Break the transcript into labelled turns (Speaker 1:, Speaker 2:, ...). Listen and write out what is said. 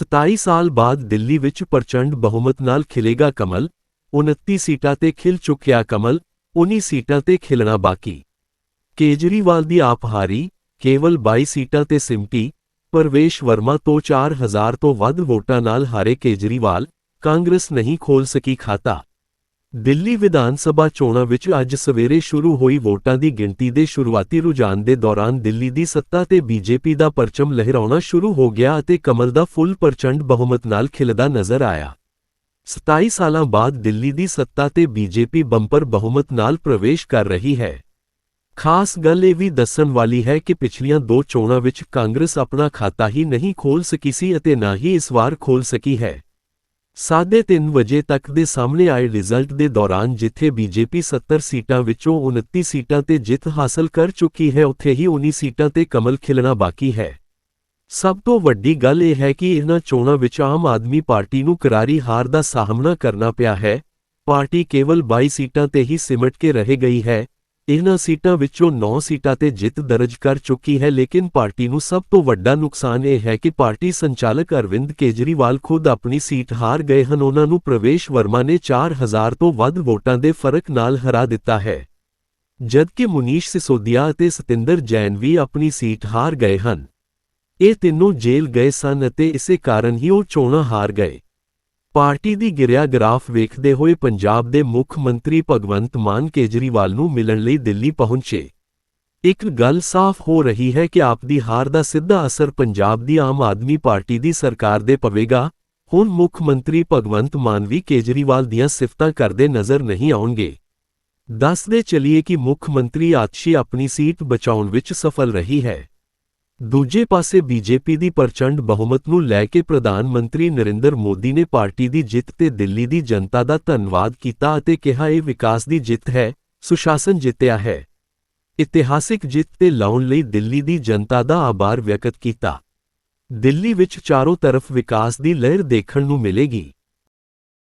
Speaker 1: 27 ਸਾਲ ਬਾਅਦ ਦਿੱਲੀ ਵਿੱਚ ਪ੍ਰਚੰਡ ਬਹੁਮਤ ਨਾਲ ਖਿਲੇਗਾ ਕਮਲ 29 ਸੀਟਾਂ ਤੇ ਖਿਲ ਚੁੱਕਿਆ ਕਮਲ 19 ਸੀਟਾਂ ਤੇ ਖਿਲਣਾ ਬਾਕੀ। ਕੇਜਰੀਵਾਲ ਦੀ ਆਪਹਾਰੀ, ਕੇਵਲ 22 ਸੀਟਾਂ ਤੇ ਸਿਮਟੀ, ਪਰਵੇਸ਼ ਵਰਮਾ ਤੋਂ 4000 ਤੋਂ ਵੱਧ ਵੋਟਾਂ ਨਾਲ ਹਾਰੇ ਕੇਜਰੀਵਾਲ, ਕਾਂਗਰਸ ਨਹੀਂ ਖੋਲ ਸਕੀ ਖਾਤਾ। ਦਿੱਲੀ ਵਿਧਾਨ ਸਭਾ ਚੋਣਾਂ ਵਿੱਚ ਅੱਜ ਸਵੇਰੇ ਸ਼ੁਰੂ ਹੋਈ ਵੋਟਾਂ ਦੀ ਗਿਣਤੀ ਦੇ ਸ਼ੁਰੂਆਤੀ ਰੁਝਾਨ ਦੇ ਦੌਰਾਨ ਦਿੱਲੀ ਦੀ ਸੱਤਾ ਤੇ ਬੀਜੇਪੀ ਦਾ ਪਰਚਮ ਲਹਿਰਾਉਣਾ ਸ਼ੁਰੂ ਹੋ ਗਿਆ ਅਤੇ ਕਮਲ ਦਾ ਫੁੱਲ ਪ੍ਰਚੰਡ ਬਹੁਮਤ ਨਾਲ ਖਿਲਦਾ ਨਜ਼ਰ ਆਇਆ। 27 ਸਾਲਾਂ ਬਾਅਦ ਦਿੱਲੀ ਦੀ ਸੱਤਾ ਤੇ ਬੀਜੇਪੀ ਬੰਪਰ ਬਹੁਮਤ ਨਾਲ ਪ੍ਰਵੇਸ਼ ਕਰ ਰਹੀ ਹੈ। ਖਾਸ ਗੱਲ ਇਹ ਵੀ ਦੱਸਣ ਵਾਲੀ ਹੈ ਕਿ ਪਿਛਲੀਆਂ ਦੋ ਚੋਣਾਂ ਵਿੱਚ ਕਾਂਗਰਸ ਆਪਣਾ ਖਾਤਾ ਹੀ ਨਹੀਂ ਖੋਲ ਸਕੀ ਸੀ ਅਤੇ ਨਾ ਹੀ ਇਸ ਵਾਰ ਖੋਲ ਸਕੀ ਹੈ। ਸਾਢੇ ਤਿੰਨ ਵਜੇ ਤੱਕ ਦੇ ਸਾਹਮਣੇ ਆਏ ਰਿਜ਼ਲਟ ਦੇ ਦੌਰਾਨ ਜਿੱਥੇ ਬੀਜੇਪੀ 70 ਸੀਟਾਂ ਵਿੱਚੋਂ 29 ਸੀਟਾਂ ਤੇ ਜਿੱਤ ਹਾਸਲ ਕਰ ਚੁੱਕੀ ਹੈ, ਉੱਥੇ ਹੀ 19 ਸੀਟਾਂ ਤੇ ਕਮਲ ਖਿਲਣਾ ਬਾਕੀ ਹੈ। ਸਭ ਤੋਂ ਵੱਡੀ ਗੱਲ ਇਹ ਹੈ ਕਿ ਇਹਨਾਂ ਚੋਣਾਂ ਵਿੱਚ ਆਮ ਆਦਮੀ ਪਾਰਟੀ ਨੂੰ ਕਰਾਰੀ ਹਾਰ ਦਾ ਸਾਹਮਣਾ ਕਰਨਾ ਪਿਆ ਹੈ। ਪਾਰਟੀ ਕੇਵਲ 22 ਸੀਟਾਂ ਤੇ ਹੀ ਸਿਮਟ ਕੇ ਰਹਿ ਗਈ ਹੈ। ਇਹਨਾਂ ਸੀਟਾਂ ਵਿੱਚੋਂ 9 ਸੀਟਾਂ ਤੇ ਜਿੱਤ ਦਰਜ ਕਰ ਚੁੱਕੀ ਹੈ, ਲੇਕਿਨ ਪਾਰਟੀ ਨੂੰ ਸਭ ਤੋਂ ਵੱਡਾ ਨੁਕਸਾਨ ਇਹ ਹੈ ਕਿ ਪਾਰਟੀ ਸੰਚਾਲਕ ਅਰਵਿੰਦ ਕੇਜਰੀਵਾਲ ਖੁਦ ਆਪਣੀ ਸੀਟ ਹਾਰ ਗਏ ਹਨ। ਉਹਨਾਂ ਨੂੰ ਪ੍ਰਵੇਸ਼ ਵਰਮਾ ਨੇ 4000 ਤੋਂ ਵੱਧ ਵੋਟਾਂ ਦੇ ਫ਼ਰਕ ਨਾਲ ਹਰਾ ਦਿੱਤਾ ਹੈ। ਜਦਕਿ ਮੁਨੀਸ਼ ਸਿਸੋਦੀਆ ਅਤੇ ਸਤਿੰਦਰ ਜੈਨ ਵੀ ਆਪਣੀ ਸੀਟ ਹਾਰ ਗਏ ਹਨ। ਇਹ ਤਿੰਨੋਂ ਜੇਲ੍ਹ ਗਏ ਸਨ ਅਤੇ ਇਸੇ ਕਾਰਨ ਹੀ ਉਹ ਚੋਣਾਂ ਹਾਰ ਗਏ। ਪਾਰਟੀ ਦੀ ਗਿਰਿਆ ਗ੍ਰਾਫ ਵੇਖਦੇ ਹੋਏ ਪੰਜਾਬ ਦੇ ਮੁੱਖ ਮੰਤਰੀ ਭਗਵੰਤ ਮਾਨ ਕੇਜਰੀਵਾਲ ਨੂੰ ਮਿਲਣ ਲਈ ਦਿੱਲੀ ਪਹੁੰਚੇ। ਇੱਕ ਗੱਲ ਸਾਫ਼ ਹੋ ਰਹੀ ਹੈ ਕਿ ਆਪ ਦੀ ਹਾਰ ਦਾ ਸਿੱਧਾ ਅਸਰ ਪੰਜਾਬ ਦੀ ਆਮ ਆਦਮੀ ਪਾਰਟੀ ਦੀ ਸਰਕਾਰ ਦੇ ਪਵੇਗਾ। ਹੁਣ ਮੁੱਖ ਮੰਤਰੀ ਭਗਵੰਤ ਮਾਨ ਵੀ ਕੇਜਰੀਵਾਲ ਦੀਆਂ ਸਿਫਤਾਂ ਕਰਦੇ ਨਜ਼ਰ ਨਹੀਂ ਆਉਣਗੇ। ਦੱਸਦੇ ਚਲੀਏ ਕਿ ਮੁੱਖ ਮੰਤਰੀ ਆਤਸ਼ੀ ਆਪਣੀ ਸੀਟ ਬਚਾਉਣ ਵਿੱਚ ਸਫਲ ਰਹੀ ਹੈ। ਦੂਜੇ ਪਾਸੇ ਬੀਜੇਪੀ ਦੀ ਪ੍ਰਚੰਡ ਬਹੁਮਤ ਨੂੰ ਲੈ ਕੇ ਪ੍ਰਧਾਨ ਮੰਤਰੀ ਨਰਿੰਦਰ ਮੋਦੀ ਨੇ ਪਾਰਟੀ ਦੀ ਜਿੱਤ ਤੇ ਦਿੱਲੀ ਦੀ ਜਨਤਾ ਦਾ ਧੰਨਵਾਦ ਕੀਤਾ ਅਤੇ ਕਿਹਾ, ਇਹ ਵਿਕਾਸ ਦੀ ਜਿੱਤ ਹੈ, ਸੁਸ਼ਾਸਨ ਜਿੱਤਿਆ ਹੈ। ਇਤਿਹਾਸਿਕ ਜਿੱਤ ਤੇ ਲਾਉਣ ਲਈ ਦਿੱਲੀ ਦੀ ਜਨਤਾ ਦਾ ਆਭਾਰ ਵਿਅਕਤ ਕੀਤਾ। ਦਿੱਲੀ ਵਿੱਚ ਚਾਰੋਂ ਤਰਫ ਵਿਕਾਸ ਦੀ ਲਹਿਰ ਦੇਖਣ ਨੂੰ ਮਿਲੇਗੀ।